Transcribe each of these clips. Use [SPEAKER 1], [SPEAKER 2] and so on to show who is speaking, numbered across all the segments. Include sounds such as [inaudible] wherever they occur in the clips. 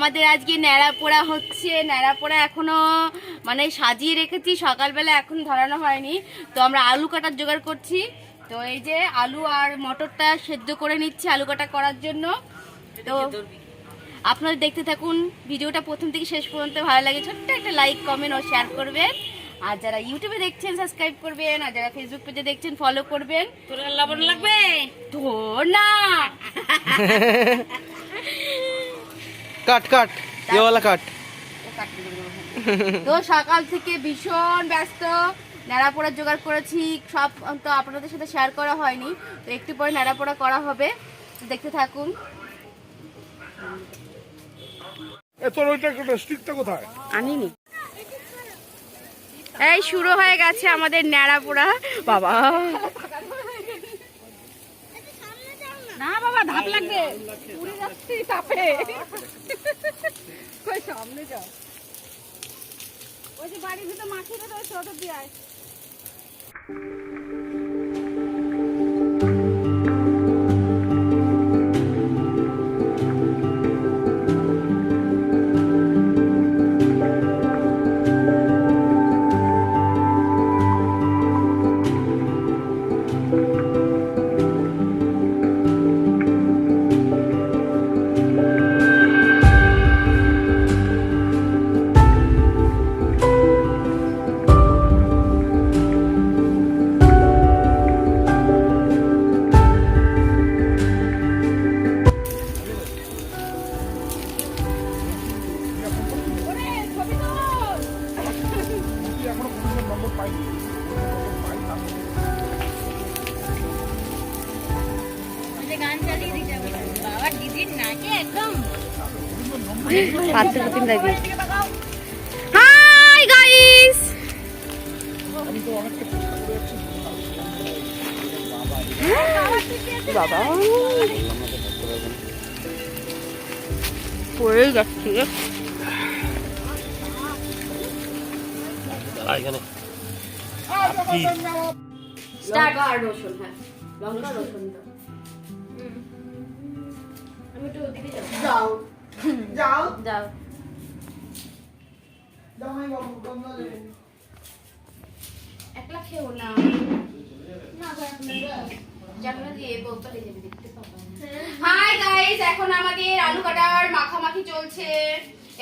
[SPEAKER 1] আমাদের আজকে ন্যাড়া পোড়া হচ্ছে। ন্যাড়া পোড়া এখনও মানে সাজিয়ে রেখেছি সকালবেলা এখন ধরানো হয়নি। তো আমরা আলু কাটার জোগাড় করছি। তো এই যে আলু আর মটরটা সেদ্ধ করে নিচ্ছি আলু কাটা করার জন্য। তো আপনারা দেখতে থাকুন ভিডিওটা প্রথম থেকে শেষ পর্যন্ত ভালো লাগে ছোট্ট একটা লাইক কমেন্ট ও শেয়ার করবেন। আর যারা ইউটিউবে দেখছেন সাবস্ক্রাইব করবেন। আর যারা ফেসবুক পেজে দেখছেন ফলো করবেন।
[SPEAKER 2] তোর লবণ লাগবে?
[SPEAKER 1] তো না [laughs]
[SPEAKER 3] কাট কাট। এওয়ালা কাট।
[SPEAKER 1] তো সকাল থেকে ভীষণ ব্যস্ত। ন্যাড়া পোড়া জোগাড় করেছি। সব তো আপনাদের সাথে শেয়ার করা হয়নি। তো একটু পরে ন্যাড়া পোড়া করা হবে। তো দেখতে থাকুন। আনিনি। এই শুরু হয়ে গেছে আমাদের ন্যাড়া পোড়া বাবা।
[SPEAKER 2] না, বাবা, ধাপ লাগবে। উড়ে যাচ্ছি, তাপে। কই, সামনে যাও। ওই যে বাড়ির ভিতরে মাখিয়ে রয়েছে ওটা দিয়ে আয়। একদম
[SPEAKER 1] হাতে প্রতিম লাগে হাই গাইস
[SPEAKER 4] চেষ্টা করে যাচ্ছি
[SPEAKER 1] বাবা আর রসুন হ্যাঁ। লঙ্কা রসুন আমি একটু যাও। যাও। যাও একলা খেও না। হাই গাইস এখন আমাদের আলু কাটার মাখামাখি চলছে।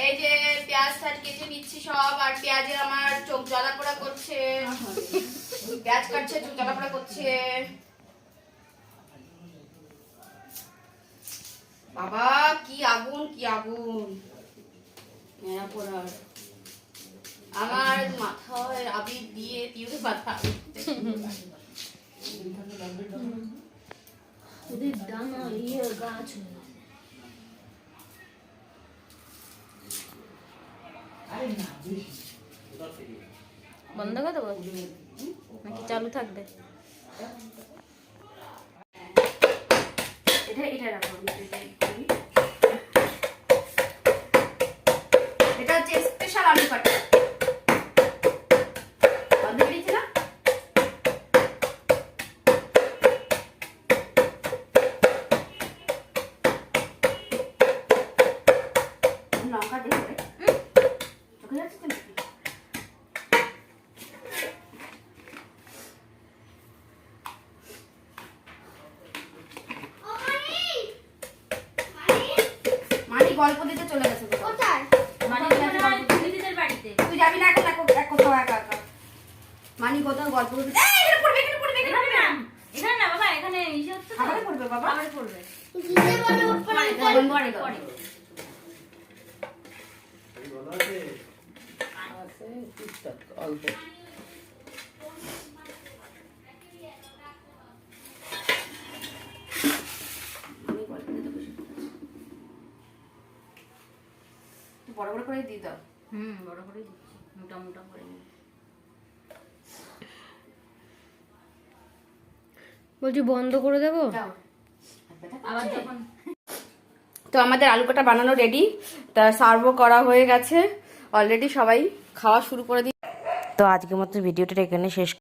[SPEAKER 1] এই যে পেঁয়াজ টাজ কেটে নিচ্ছি সব আর পেঁয়াজের আমার চোখ জ্বালা পোড়া করছে। পেঁয়াজ কাটছে চোখ জ্বালা করছে বাবা কি আগুন কি আগুন। মেরা পোড়ার। আমার মাথায় আবির দিয়ে পিউরে মাথা। ওদের ডানা ইয়ে গাছ
[SPEAKER 2] বন্ধ করে দেবো? নাকি চালু থাকবে?
[SPEAKER 1] এটা এটা রাখো এটা হচ্ছে স্পেশাল আলু কাটা? লঙ্কা দিয়ে চোখে যাচ্ছে তো নাকি? মানি গল্প দিতে চলে গেছে কোথায়? মানি
[SPEAKER 2] বাড়িতে।
[SPEAKER 1] তুই যাবি না এখন এক- এক কোথাও একা একা। মানি কোথাও গল্প দিতে এই, এখানে পড়বে এখানে পড়বে এখানে
[SPEAKER 2] এখানে না। এখানে না বাবা এখানে ইসে হচ্ছে তো।
[SPEAKER 1] পড়বে বাবা?
[SPEAKER 2] পড়বে
[SPEAKER 1] গল্প দিতে বসে পড়েছি। একটু বড় বড় করে দিয়ে দাও
[SPEAKER 2] হুম বড় করে দিচ্ছি মোটা মোটা করে
[SPEAKER 5] বলছি বন্ধ করে দেবো?
[SPEAKER 2] আবার যখন
[SPEAKER 1] তো আমাদের আলু কাটা বানানো রেডি তা সার্ভও করা হয়ে গেছে। অলরেডি সবাই খাওয়া শুরু করে দিই তো আজকের মতো ভিডিওটা এখানে শেষ